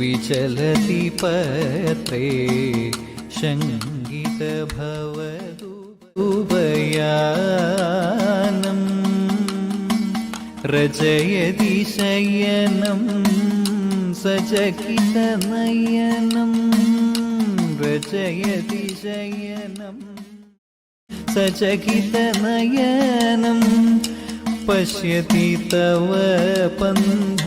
विचलति पत्रे शङ्गितभवतु बयानम् रचयति शयनं सचकितनयनं रचयति शयनं सचकितनयनं पश्यति तव पन्धानं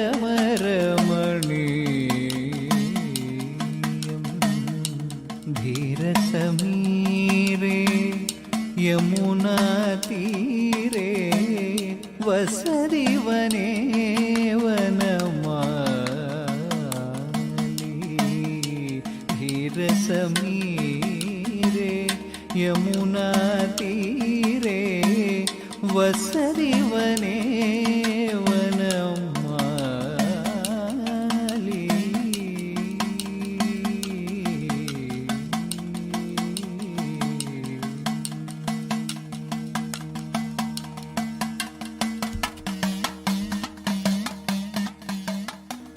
was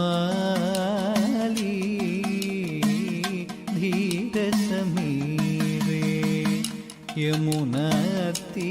വനമാലി ധീരസമീരേ യമുനത്തീ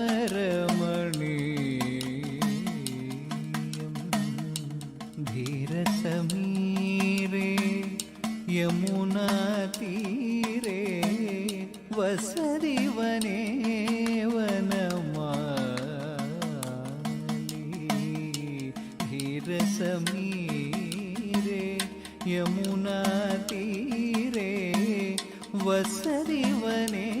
યમુના તીરે વસરી વને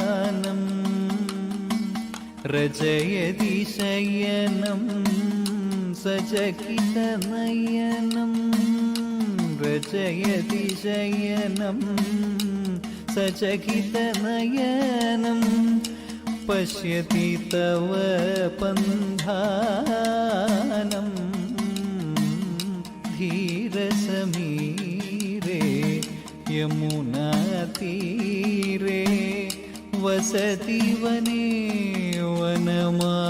रजयदिशयनं सजकितनयनं रजयदिशयनं सजकितनयनं पश्यति तव पन्धानम धीर समीरे यमुना तीरे वसति वने മൗനമാലി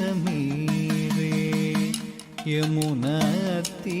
ധീരസമീരേ യമുനത്തീ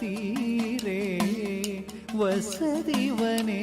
തീരേ വസതിവനേ.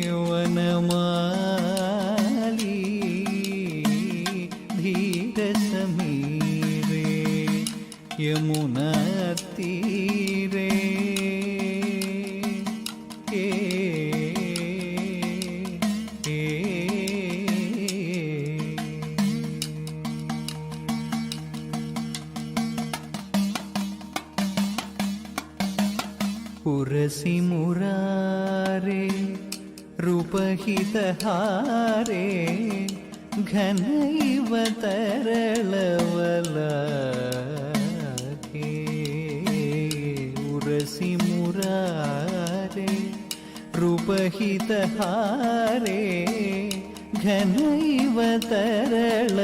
വനമാലി ധീരസമീരേ യമുനത്തീരേ ഉറസിമു रूपहितहारे घनैव तरलवलाके उरसि मुरारे रूपहितहारे घनैव तरल